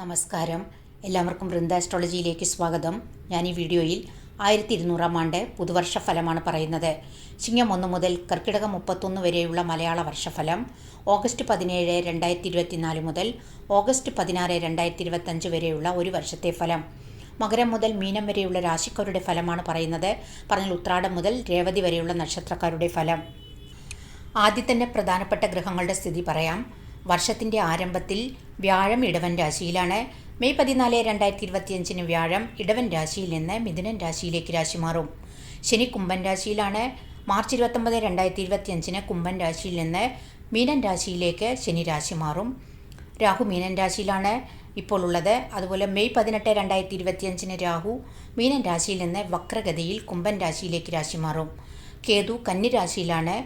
നമസ്കാരം. എല്ലാവർക്കും വൃന്ദ ആസ്ട്രോളജിയിലേക്ക് സ്വാഗതം. ഞാൻ ഈ വീഡിയോയിൽ ആയിരത്തി ഇരുന്നൂറാം ആണ്ട് പുതുവർഷ ഫലമാണ് പറയുന്നത്. ചിങ്ങം ഒന്ന് മുതൽ കർക്കിടകം മുപ്പത്തൊന്ന് വരെയുള്ള മലയാള വർഷഫലം ഓഗസ്റ്റ് പതിനേഴ് രണ്ടായിരത്തി ഇരുപത്തിനാല് മുതൽ ഓഗസ്റ്റ് പതിനാറ് രണ്ടായിരത്തി ഇരുപത്തഞ്ച് വരെയുള്ള ഒരു വർഷത്തെ ഫലം. മകരം മുതൽ മീനം വരെയുള്ള രാശിക്കാരുടെ ഫലമാണ് പറയുന്നത്. പറഞ്ഞാൽ ഉത്രാടം മുതൽ രേവതി വരെയുള്ള നക്ഷത്രക്കാരുടെ ഫലം. ആദ്യം തന്നെ പ്രധാനപ്പെട്ട ഗ്രഹങ്ങളുടെ സ്ഥിതി പറയാം. വർഷത്തിന്റെ ആരംഭത്തിൽ വ്യാഴം ഇടവൻ രാശിയിലാണ്. മെയ് പതിനാല് രണ്ടായിരത്തി ഇരുപത്തിയഞ്ചിന് വ്യാഴം ഇടവൻ രാശിയിൽ നിന്ന് മിഥുനൻ രാശിയിലേക്ക് രാശി മാറും. ശനി കുംഭൻ രാശിയിലാണ്. മാർച്ച് ഇരുപത്തൊമ്പത് രണ്ടായിരത്തി ഇരുപത്തിയഞ്ചിന് കുംഭൻ രാശിയിൽ നിന്ന് മീനൻ രാശിയിലേക്ക് ശനി രാശി മാറും. രാഹു മീനൻ രാശിയിലാണ് ഇപ്പോൾ ഉള്ളത്. അതുപോലെ മെയ് പതിനെട്ട് രണ്ടായിരത്തി ഇരുപത്തിയഞ്ചിന് രാഹു മീനൻ രാശിയിൽ നിന്ന് വക്രഗതിയിൽ കുംഭൻ രാശിയിലേക്ക് രാശി മാറും. കേതു കന്നി രാശിയിലാണ്.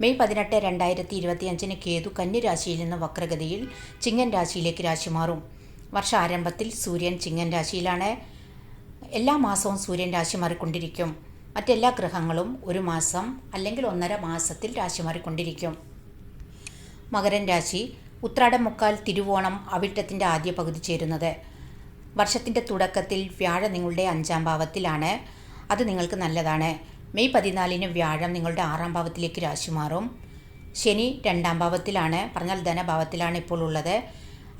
മെയ് പതിനെട്ട് രണ്ടായിരത്തി ഇരുപത്തിയഞ്ചിന് കേതു കന്യരാശിയിൽ നിന്ന് വക്രഗതിയിൽ ചിങ്ങൻ രാശിയിലേക്ക് രാശി മാറും വർഷാരംഭത്തിൽ സൂര്യൻ ചിങ്ങൻ രാശിയിലാണ്. എല്ലാ മാസവും സൂര്യൻ രാശി മാറിക്കൊണ്ടിരിക്കും മറ്റെല്ലാ ഗ്രഹങ്ങളും ഒരു മാസം അല്ലെങ്കിൽ ഒന്നര മാസത്തിൽ രാശി മാറിക്കൊണ്ടിരിക്കും മകരൻ രാശി ഉത്രാടം മുക്കാൽ തിരുവോണം അവിട്ടത്തിന്റെ ആദ്യ പകുതി ചേരുന്നത്. വർഷത്തിന്റെ തുടക്കത്തിൽ വ്യാഴ നിങ്ങളുടെ അഞ്ചാം ഭാവത്തിലാണ്. അത് നിങ്ങൾക്ക് നല്ലതാണ്. മെയ് പതിനാലിന് വ്യാഴം നിങ്ങളുടെ ആറാം ഭാവത്തിലേക്ക് രാശി മാറും. ശനി രണ്ടാം ഭാവത്തിലാണ്. പറഞ്ഞാൽ ധനഭാവത്തിലാണ് ഇപ്പോൾ ഉള്ളത്.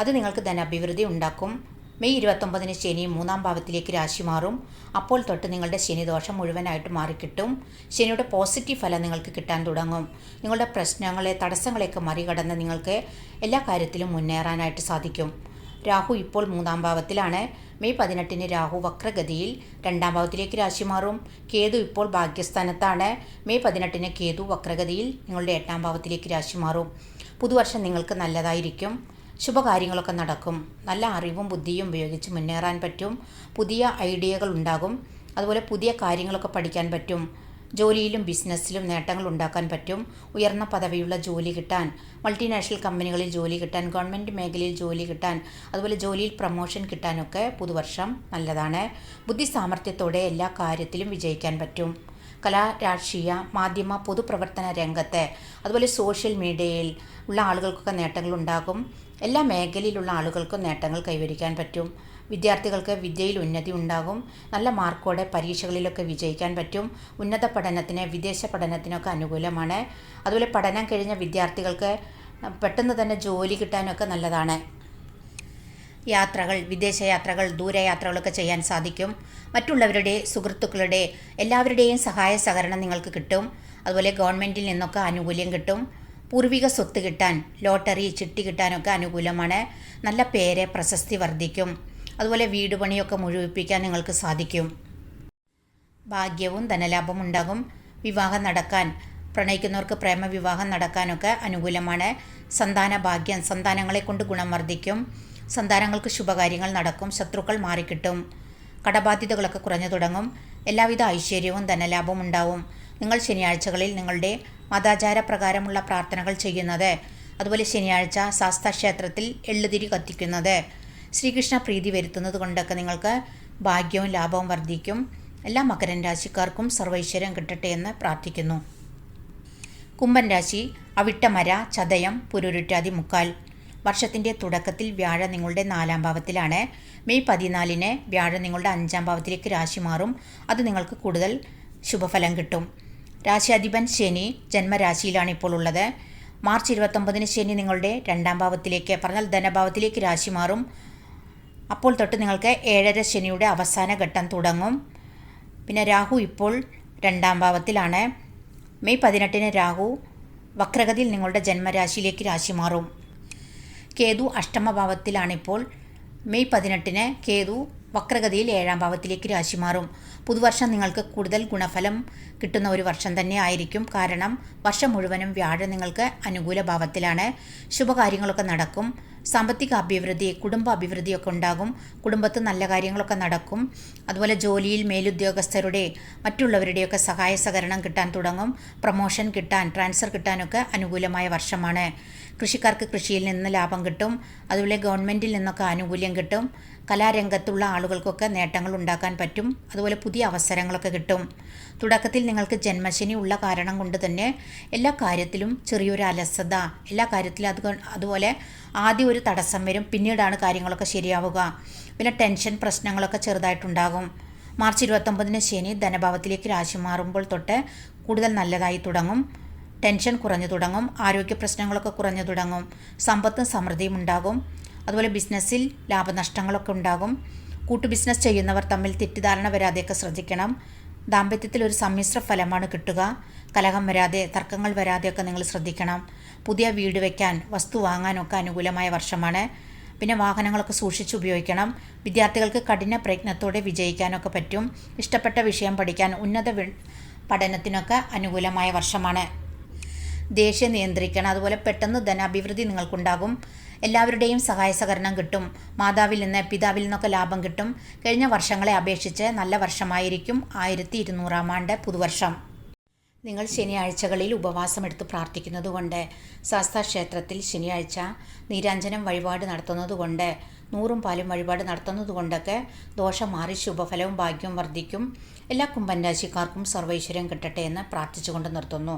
അത് നിങ്ങൾക്ക് ധനാഭിവൃദ്ധി ഉണ്ടാക്കും. മെയ് ഇരുപത്തൊമ്പതിന് ശനി മൂന്നാം ഭാവത്തിലേക്ക് രാശി മാറും. അപ്പോൾ തൊട്ട് നിങ്ങളുടെ ശനിദോഷം മുഴുവനായിട്ട് മാറിക്കിട്ടും. ശനിയുടെ പോസിറ്റീവ് ഫലം നിങ്ങൾക്ക് കിട്ടാൻ തുടങ്ങും. നിങ്ങളുടെ പ്രശ്നങ്ങളെ തടസ്സങ്ങളെയൊക്കെ മറികടന്ന് നിങ്ങൾക്ക് എല്ലാ കാര്യത്തിലും മുന്നേറാനായിട്ട് സാധിക്കും. രാഹു ഇപ്പോൾ മൂന്നാം ഭാവത്തിലാണ്. മെയ് പതിനെട്ടിന് രാഹു വക്രഗതിയിൽ രണ്ടാം ഭാവത്തിലേക്ക് രാശി മാറും. കേതു ഇപ്പോൾ ഭാഗ്യസ്ഥാനത്താണ്. മെയ് പതിനെട്ടിന് കേതു വക്രഗതിയിൽ നിങ്ങളുടെ എട്ടാം ഭാവത്തിലേക്ക് രാശി മാറും. പുതുവർഷം നിങ്ങൾക്ക് നല്ലതായിരിക്കും. ശുഭകാര്യങ്ങളൊക്കെ നടക്കും. നല്ല അറിവും ബുദ്ധിയും ഉപയോഗിച്ച് മുന്നേറാൻ പറ്റും. പുതിയ ഐഡിയകൾ ഉണ്ടാകും. അതുപോലെ പുതിയ കാര്യങ്ങളൊക്കെ പഠിക്കാൻ പറ്റും. ജോലിയിലും ബിസിനസ്സിലും നേട്ടങ്ങൾ ഉണ്ടാക്കാൻ പറ്റും. ഉയർന്ന പദവിയുള്ള ജോലി കിട്ടാൻ മൾട്ടിനാഷണൽ കമ്പനികളിൽ ജോലി കിട്ടാൻ ഗവൺമെന്റ് മേഖലയിൽ ജോലി കിട്ടാൻ അതുപോലെ ജോലിയിൽ പ്രൊമോഷൻ കിട്ടാനൊക്കെ പുതുവർഷം നല്ലതാണ്. ബുദ്ധി സാമർഥ്യത്തോടെ എല്ലാ കാര്യത്തിലും വിജയിക്കാൻ പറ്റും. കലാ രാഷ്ട്രീയ മാധ്യമ പൊതുപ്രവർത്തന രംഗത്ത് അതുപോലെ സോഷ്യൽ മീഡിയയിൽ ഉള്ള ആളുകൾക്കൊക്കെ നേട്ടങ്ങൾ ഉണ്ടാകും എല്ലാ മേഖലയിലുള്ള ആളുകൾക്കും നേട്ടങ്ങൾ കൈവരിക്കാൻ പറ്റും. വിദ്യാർത്ഥികൾക്ക് വിദ്യയിൽ ഉന്നതി ഉണ്ടാകും. നല്ല മാർക്കോടെ പരീക്ഷകളിലൊക്കെ വിജയിക്കാൻ പറ്റും. ഉന്നത പഠനത്തിന് വിദേശ പഠനത്തിനൊക്കെ അനുകൂലമാണ്. അതുപോലെ പഠനം കഴിഞ്ഞ വിദ്യാർത്ഥികൾക്ക് പെട്ടെന്ന് തന്നെ ജോലി കിട്ടാനൊക്കെ നല്ലതാണ്. യാത്രകൾ വിദേശയാത്രകൾ ദൂരയാത്രകളൊക്കെ ചെയ്യാൻ സാധിക്കും. മറ്റുള്ളവരുടെ സുഹൃത്തുക്കളുടെ എല്ലാവരുടെയും സഹായ സഹകരണം നിങ്ങൾക്ക് കിട്ടും. അതുപോലെ ഗവൺമെന്റിൽ നിന്നൊക്കെ ആനുകൂല്യം കിട്ടും. പൂർവിക സ്വത്ത് കിട്ടാൻ ലോട്ടറി ചിട്ടി കിട്ടാനൊക്കെ അനുകൂലമാണ് നല്ല പേര് പ്രശസ്തി വർദ്ധിക്കും. അതുപോലെ വീട് പണിയൊക്കെ മുഴുവിപ്പിക്കാൻ നിങ്ങൾക്ക് സാധിക്കും. ഭാഗ്യവും ധനലാഭം ഉണ്ടാകും. വിവാഹം നടക്കാൻ പ്രണയിക്കുന്നവർക്ക് പ്രേമവിവാഹം നടക്കാനൊക്കെ അനുകൂലമാണ് സന്താന ഭാഗ്യം സന്താനങ്ങളെ കൊണ്ട് ഗുണം വർദ്ധിക്കും. സന്താനങ്ങൾക്ക് ശുഭകാര്യങ്ങൾ നടക്കും ശത്രുക്കൾ മാറിക്കിട്ടും. കടബാധ്യതകളൊക്കെ കുറഞ്ഞു തുടങ്ങും. എല്ലാവിധ ഐശ്വര്യവും ധനലാഭവും ഉണ്ടാവും. നിങ്ങൾ ശനിയാഴ്ചകളിൽ നിങ്ങളുടെ മതാചാര പ്രകാരമുള്ള പ്രാർത്ഥനകൾ ചെയ്യുന്നത് അതുപോലെ ശനിയാഴ്ച ശാസ്ത ക്ഷേത്രത്തിൽ എള്ളുതിരി കത്തിക്കുന്നത് ശ്രീകൃഷ്ണ പ്രീതി വരുത്തുന്നത് കൊണ്ടൊക്കെ നിങ്ങൾക്ക് ഭാഗ്യവും ലാഭവും വർദ്ധിക്കും. എല്ലാ മകരൻ രാശിക്കാർക്കും സർവൈശ്വര്യം കിട്ടട്ടെ എന്ന് പ്രാർത്ഥിക്കുന്നു. കുംഭൻ രാശി അവിട്ടമര ചതയം പുരുരുറ്റാതി മുക്കാൽ. വർഷത്തിന്റെ തുടക്കത്തിൽ വ്യാഴം നിങ്ങളുടെ നാലാം ഭാവത്തിലാണ്. മെയ് പതിനാലിന് വ്യാഴം നിങ്ങളുടെ അഞ്ചാം ഭാവത്തിലേക്ക് രാശി മാറും. അത് നിങ്ങൾക്ക് കൂടുതൽ ശുഭഫലം കിട്ടും. രാശിയാധിപൻ ശനി ജന്മരാശിയിലാണ് ഇപ്പോൾ ഉള്ളത്. മാർച്ച് ഇരുപത്തൊമ്പതിന് ശനി നിങ്ങളുടെ രണ്ടാം ഭാവത്തിലേക്ക് പറഞ്ഞാൽ ധനഭാവത്തിലേക്ക് രാശി മാറും. അപ്പോൾ തൊട്ട് നിങ്ങൾക്ക് ഏഴര ശനിയുടെ അവസാന ഘട്ടം തുടങ്ങും. പിന്നെ രാഹു ഇപ്പോൾ രണ്ടാം ഭാവത്തിലാണ്. മെയ് പതിനെട്ടിന് രാഹു വക്രഗതിയിൽ നിങ്ങളുടെ ജന്മരാശിയിലേക്ക് രാശി മാറും. കേതു അഷ്ടമഭാവത്തിലാണിപ്പോൾ മെയ് പതിനെട്ടിന് കേതു വക്രഗതിയിൽ ഏഴാം ഭാവത്തിലേക്ക് രാശി മാറും. പുതുവർഷം നിങ്ങൾക്ക് കൂടുതൽ ഗുണഫലം കിട്ടുന്ന ഒരു വർഷം തന്നെ ആയിരിക്കും. കാരണം വർഷം മുഴുവനും വ്യാഴം നിങ്ങൾക്ക് അനുകൂല ഭാവത്തിലാണ്. ശുഭകാര്യങ്ങളൊക്കെ നടക്കും. സാമ്പത്തിക അഭിവൃദ്ധി കുടുംബ അഭിവൃദ്ധിയൊക്കെ ഉണ്ടാകും. കുടുംബത്ത് നല്ല കാര്യങ്ങളൊക്കെ നടക്കും. അതുപോലെ ജോലിയിൽ മേലുദ്യോഗസ്ഥരുടെ മറ്റുള്ളവരുടെയൊക്കെ സഹായ സഹകരണം കിട്ടാൻ തുടങ്ങും. പ്രൊമോഷൻ കിട്ടാൻ ട്രാൻസ്ഫർ കിട്ടാനൊക്കെ അനുകൂലമായ വർഷമാണ്. കൃഷിക്കാർക്ക് കൃഷിയിൽ നിന്ന് ലാഭം കിട്ടും. അതുപോലെ ഗവൺമെന്റിൽ നിന്നൊക്കെ ആനുകൂല്യം കിട്ടും. കലാരംഗത്തുള്ള ആളുകൾക്കൊക്കെ നേട്ടങ്ങൾ ഉണ്ടാക്കാൻ പറ്റും. അതുപോലെ പുതിയ അവസരങ്ങളൊക്കെ കിട്ടും. തുടക്കത്തിൽ നിങ്ങൾക്ക് ജന്മശനി ഉള്ള കാരണം കൊണ്ട് തന്നെ എല്ലാ കാര്യത്തിലും ചെറിയൊരു അലസത എല്ലാ കാര്യത്തിലും അത് അതുപോലെ ആദ്യം ഒരു തടസ്സം വരും പിന്നീടാണ് കാര്യങ്ങളൊക്കെ ശരിയാവുക. പിന്നെ ടെൻഷൻ പ്രശ്നങ്ങളൊക്കെ ചെറുതായിട്ടുണ്ടാകും. മാർച്ച് ഇരുപത്തൊമ്പതിന് ശനി ധനഭാവത്തിലേക്ക് രാശി മാറുമ്പോൾ തൊട്ട് കൂടുതൽ നല്ലതായി തുടങ്ങും. ടെൻഷൻ കുറഞ്ഞു തുടങ്ങും ആരോഗ്യ പ്രശ്നങ്ങളൊക്കെ കുറഞ്ഞു തുടങ്ങും സമ്പത്തും സമൃദ്ധിയും ഉണ്ടാകും. അതുപോലെ ബിസിനസ്സിൽ ലാഭനഷ്ടങ്ങളൊക്കെ ഉണ്ടാകും. കൂട്ടു ബിസിനസ് ചെയ്യുന്നവർ തമ്മിൽ തെറ്റിദ്ധാരണ വരാതെയൊക്കെ ശ്രദ്ധിക്കണം. ദാമ്പത്യത്തിൽ ഒരു സമ്മിശ്ര ഫലമാണ് കിട്ടുക. കലഹം വരാതെ തർക്കങ്ങൾ വരാതെയൊക്കെ നിങ്ങൾ ശ്രദ്ധിക്കണം. പുതിയ വീട് വയ്ക്കാൻ വസ്തു വാങ്ങാനൊക്കെ അനുകൂലമായ വർഷമാണ്. പിന്നെ വാഹനങ്ങളൊക്കെ സൂക്ഷിച്ച് ഉപയോഗിക്കണം. വിദ്യാർത്ഥികൾക്ക് കഠിന പ്രയത്നത്തോടെ വിജയിക്കാനൊക്കെ പറ്റും. ഇഷ്ടപ്പെട്ട വിഷയം പഠിക്കാൻ ഉന്നത പഠനത്തിനൊക്കെ അനുകൂലമായ വർഷമാണ്. ദേഷ്യം നിയന്ത്രിക്കണം. അതുപോലെ പെട്ടെന്ന് ധനാഭിവൃദ്ധി നിങ്ങൾക്കുണ്ടാകും. എല്ലാവരുടെയും സഹായ സഹകരണം കിട്ടും. മാതാവിൽ നിന്ന് പിതാവിൽ നിന്നൊക്കെ ലാഭം കിട്ടും. കഴിഞ്ഞ വർഷങ്ങളെ അപേക്ഷിച്ച് നല്ല വർഷമായിരിക്കും ആയിരത്തി ഇരുന്നൂറാം ആണ്ട് പുതുവർഷം. നിങ്ങൾ ശനിയാഴ്ചകളിൽ ഉപവാസമെടുത്ത് പ്രാർത്ഥിക്കുന്നതുകൊണ്ട് ശാസ്താ ക്ഷേത്രത്തിൽ ശനിയാഴ്ച നീരാഞ്ജനം വഴിപാട് നടത്തുന്നതുകൊണ്ട് നൂറും പാലും വഴിപാട് നടത്തുന്നതുകൊണ്ടൊക്കെ ദോഷം മാറി ശുഭഫലവും ഭാഗ്യവും വർദ്ധിക്കും. എല്ലാ കുംഭൻ രാശിക്കാർക്കും സർവൈശ്വര്യം കിട്ടട്ടെ എന്ന് പ്രാർത്ഥിച്ചുകൊണ്ട് നിർത്തുന്നു.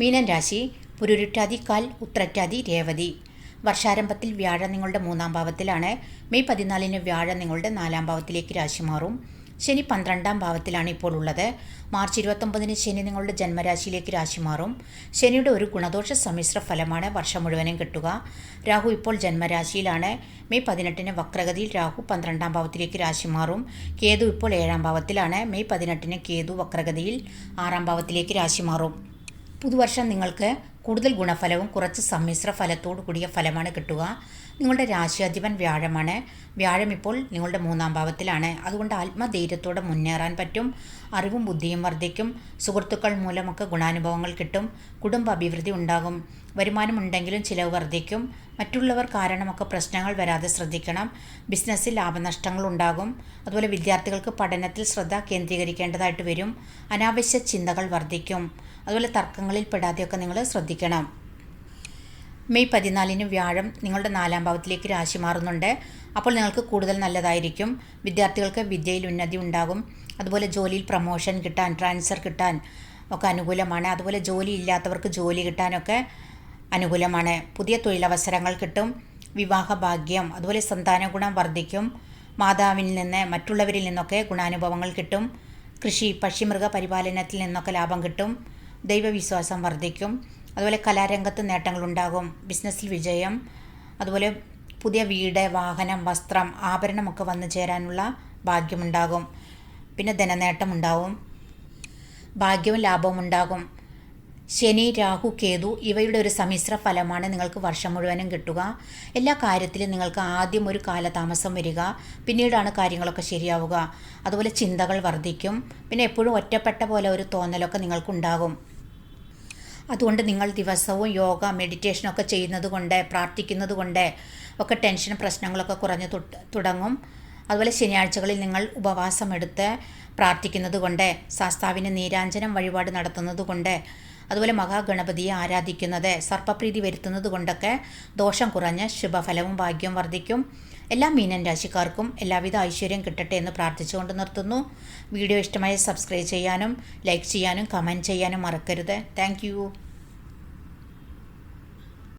മീനൻ രാശി പുരുരുട്ടാതി കാൽ ഉത്രറ്റാതി രേവതി. വർഷാരംഭത്തിൽ വ്യാഴം നിങ്ങളുടെ മൂന്നാം ഭാവത്തിലാണ്. മെയ് പതിനാലിന് വ്യാഴം നിങ്ങളുടെ നാലാം ഭാവത്തിലേക്ക് രാശി മാറും. ശനി പന്ത്രണ്ടാം ഭാവത്തിലാണ് ഇപ്പോൾ ഉള്ളത്. മാർച്ച് ഇരുപത്തൊമ്പതിന് ശനി നിങ്ങളുടെ ജന്മരാശിയിലേക്ക് രാശി മാറും. ശനിയുടെ ഒരു ഗുണദോഷ സമ്മിശ്ര ഫലമാണ് വർഷം മുഴുവനും കിട്ടുക. രാഹു ഇപ്പോൾ ജന്മരാശിയിലാണ്. മെയ് പതിനെട്ടിന് വക്രഗതിയിൽ രാഹു പന്ത്രണ്ടാം ഭാവത്തിലേക്ക് രാശി മാറും. കേതു ഇപ്പോൾ ഏഴാം ഭാവത്തിലാണ്. മെയ് പതിനെട്ടിന് കേതു വക്രഗതിയിൽ ആറാം ഭാവത്തിലേക്ക് രാശി മാറും. പുതുവർഷം നിങ്ങൾക്ക് കൂടുതൽ ഗുണഫലവും കുറച്ച് സമ്മിശ്ര ഫലത്തോടു കൂടിയ ഫലമാണ് കിട്ടുക. നിങ്ങളുടെ രാശിയാധിപൻ വ്യാഴമാണ്. വ്യാഴം ഇപ്പോൾ നിങ്ങളുടെ മൂന്നാം ഭാവത്തിലാണ്. അതുകൊണ്ട് ആത്മധൈര്യത്തോടെ മുന്നേറാൻ പറ്റും. അറിവും ബുദ്ധിയും വർദ്ധിക്കും. സുഹൃത്തുക്കൾ മൂലമൊക്കെ ഗുണാനുഭവങ്ങൾ കിട്ടും. കുടുംബ അഭിവൃദ്ധി ഉണ്ടാകും. വരുമാനമുണ്ടെങ്കിലും ചിലവ് വർദ്ധിക്കും. മറ്റുള്ളവർ കാരണമൊക്കെ പ്രശ്നങ്ങൾ വരാതെ ശ്രദ്ധിക്കണം. ബിസിനസ്സിൽ ലാഭനഷ്ടങ്ങൾ ഉണ്ടാകും അതുപോലെ വിദ്യാർത്ഥികൾക്ക് പഠനത്തിൽ ശ്രദ്ധ കേന്ദ്രീകരിക്കേണ്ടതായിട്ട് വരും. അനാവശ്യ ചിന്തകൾ വർദ്ധിക്കും. അതുപോലെ തർക്കങ്ങളിൽ പെടാതെയൊക്കെ നിങ്ങൾ ശ്രദ്ധിക്കണം. മെയ് പതിനാലിന് വ്യാഴം നിങ്ങളുടെ നാലാം ഭാവത്തിലേക്ക് രാശി മാറുന്നുണ്ട്. അപ്പോൾ നിങ്ങൾക്ക് കൂടുതൽ നല്ലതായിരിക്കും. വിദ്യാർത്ഥികൾക്ക് വിദ്യയിൽ ഉന്നതി ഉണ്ടാകും. അതുപോലെ ജോലിയിൽ പ്രമോഷൻ കിട്ടാൻ ട്രാൻസ്ഫർ കിട്ടാൻ ഒക്കെ അനുകൂലമാണ്. അതുപോലെ ജോലി ഇല്ലാത്തവർക്ക് ജോലി കിട്ടാനൊക്കെ അനുകൂലമാണ്. പുതിയ തൊഴിലവസരങ്ങൾ കിട്ടും. വിവാഹഭാഗ്യം അതുപോലെ സന്താന ഗുണം വർദ്ധിക്കും. മാതാവിൽ നിന്ന് മറ്റുള്ളവരിൽ നിന്നൊക്കെ ഗുണാനുഭവങ്ങൾ കിട്ടും. കൃഷി പക്ഷിമൃഗ പരിപാലനത്തിൽ നിന്നൊക്കെ ലാഭം കിട്ടും. ദൈവവിശ്വാസം വർദ്ധിക്കും. അതുപോലെ കലാരംഗത്ത് നേട്ടങ്ങളുണ്ടാകും ബിസിനസ്സിൽ വിജയം അതുപോലെ പുതിയ വീട് വാഹനം വസ്ത്രം ആഭരണമൊക്കെ വന്നു ചേരാനുള്ള ഭാഗ്യമുണ്ടാകും പിന്നെ ധനനേട്ടം ഉണ്ടാവും. ഭാഗ്യവും ലാഭവും ഉണ്ടാകും. ശനി രാഹു കേതു ഇവയുടെ ഒരു സമ്മിശ്ര ഫലമാണ് നിങ്ങൾക്ക് വർഷം മുഴുവനും കിട്ടുക. എല്ലാ കാര്യത്തിലും നിങ്ങൾക്ക് ആദ്യം ഒരു കാലതാമസം വരിക. പിന്നീടാണ് കാര്യങ്ങളൊക്കെ ശരിയാവുക. അതുപോലെ ചിന്തകൾ വർദ്ധിക്കും. പിന്നെ എപ്പോഴും ഒറ്റപ്പെട്ട പോലെ ഒരു തോന്നലൊക്കെ നിങ്ങൾക്കുണ്ടാകും. അതുകൊണ്ട് നിങ്ങൾ ദിവസവും യോഗ മെഡിറ്റേഷനൊക്കെ ചെയ്യുന്നത് കൊണ്ട് പ്രാർത്ഥിക്കുന്നത് കൊണ്ട് ഒക്കെ ടെൻഷൻ പ്രശ്നങ്ങളൊക്കെ കുറഞ്ഞു തുടങ്ങും. അതുപോലെ ശനിയാഴ്ചകളിൽ നിങ്ങൾ ഉപവാസമെടുത്ത് പ്രാർത്ഥിക്കുന്നത് കൊണ്ട് ശാസ്താവിന് നീരാഞ്ജനം വഴിപാട് നടത്തുന്നത് കൊണ്ട് അതുപോലെ മഹാഗണപതിയെ ആരാധിക്കുന്നത് സർപ്പപ്രീതി വരുത്തുന്നത് കൊണ്ടൊക്കെ ദോഷം കുറഞ്ഞ് ശുഭഫലവും ഭാഗ്യവും വർദ്ധിക്കും. എല്ലാ മീനൻ രാശിക്കാർക്കും എല്ലാവിധ ഐശ്വര്യം കിട്ടട്ടെ എന്ന് പ്രാർത്ഥിച്ചുകൊണ്ട് നിർത്തുന്നു. വീഡിയോ ഇഷ്ടമായി സബ്സ്ക്രൈബ് ചെയ്യാനും ലൈക്ക് ചെയ്യാനും കമന്റ് ചെയ്യാനും മറക്കരുത്. താങ്ക്